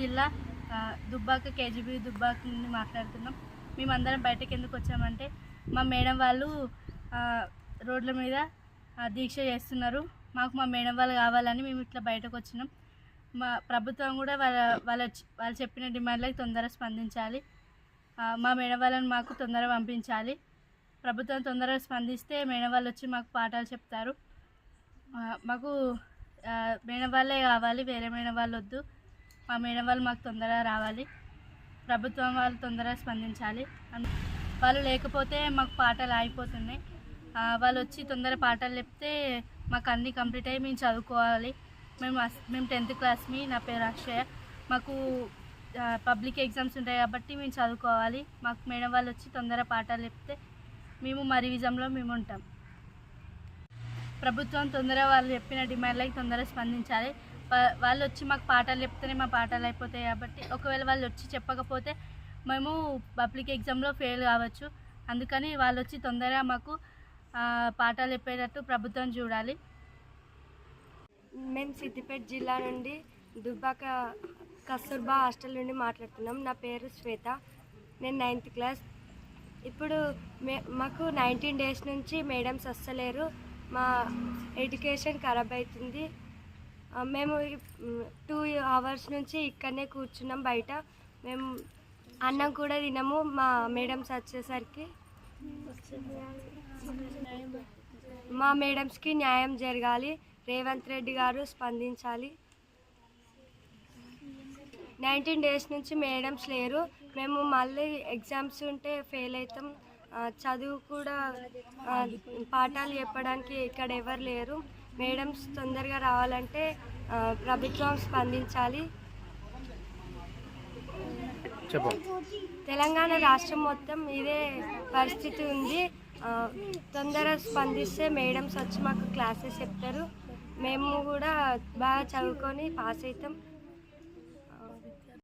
జిల్లా దుబ్బాక కేజీబీ దుబ్బాక నుండి మాట్లాడుతున్నాం. మేమందరం బయటకు ఎందుకు వచ్చామంటే మా మేడం వాళ్ళు రోడ్ల మీద దీక్ష చేస్తున్నారు. మాకు మా మేడం వాళ్ళు కావాలని మేము ఇట్లా బయటకు వచ్చినాం. మా ప్రభుత్వం కూడా వాళ్ళ వాళ్ళ వాళ్ళు చెప్పిన డిమాండ్లకు తొందరగా స్పందించాలి. మా మేడం వాళ్ళని మాకు తొందరగా పంపించాలి. ప్రభుత్వం తొందరగా స్పందిస్తే మేడం వాళ్ళు వచ్చి మాకు పాఠాలు చెప్తారు. మాకు మేడం వాళ్ళే కావాలి వేరే మేడం వాళ్ళు వద్దు. మా మేడం వాళ్ళు మాకు తొందరగా రావాలి. ప్రభుత్వం వాళ్ళు తొందరగా స్పందించాలి. అన్- వాళ్ళు లేకపోతే మాకు పాటలు ఆగిపోతున్నాయి. వాళ్ళు వచ్చి తొందర పాటలు చెప్తే మాకు అన్నీ కంప్లీట్ అయ్యి మేము చదువుకోవాలి. మేము అస్- మేము టెన్త్ క్లాస్మి నా పేరు అక్షయ. మాకు పబ్లిక్ ఎగ్జామ్స్ ఉంటాయి కాబట్టి మేము చదువుకోవాలి. మాకు మేడం వాళ్ళు వచ్చి తొందర పాఠాలు చెప్తే మేము మా రివిజన్లో మేము ఉంటాం. ప్రభుత్వం తొందర వాళ్ళు చెప్పిన డిమాండ్లకి తొందరగా స్పందించాలి. వాళ్ళు వచ్చి మాకు పాఠాలు చెప్తేనే మా పాఠాలు అయిపోతాయి కాబట్టి ఒకవేళ వాళ్ళు వచ్చి చెప్పకపోతే మేము పబ్లిక్ ఎగ్జామ్లో ఫెయిల్ కావచ్చు. అందుకని వాళ్ళు వచ్చి తొందరగా మాకు పాఠాలు చెప్పేటట్టు ప్రభుత్వం చూడాలి. మేము సిద్దిపేట జిల్లా నుండి దుబ్బాక కస్తూర్బా హాస్టల్ నుండి మాట్లాడుతున్నాం. నా పేరు శ్వేత. నేను నైన్త్ క్లాస్. ఇప్పుడు మే మాకు నైన్టీన్ డేస్ నుంచి మేడమ్స్ వస్తలేరు. మా ఎడ్యుకేషన్ ఖరాబ్ అవుతుంది మేము టూ అవర్స్ నుంచి ఇక్కడనే కూర్చున్నాం బయట. మేము అన్నం కూడా తినము మా మేడమ్స్ వచ్చేసరికి. మా మేడమ్స్కి న్యాయం జరగాలి. రేవంత్ రెడ్డి గారు స్పందించాలి. నైన్టీన్ డేస్ నుంచి మేడమ్స్ లేరు. మేము మళ్ళీ ఎగ్జామ్స్ ఉంటే ఫెయిల్ అవుతాం. చదువు కూడా పాఠాలు చెప్పడానికి ఇక్కడ ఎవరు లేరు. మేడమ్స్ తొందరగా రావాలంటే ప్రభుత్వం స్పందించాలి. తెలంగాణ రాష్ట్రం మొత్తం ఇదే పరిస్థితి ఉంది. తొందరగా స్పందిస్తే మేడమ్స్ వచ్చి మాకు క్లాసెస్ చెప్తారు. మేము కూడా బాగా చదువుకొని పాస్ అవుతాం.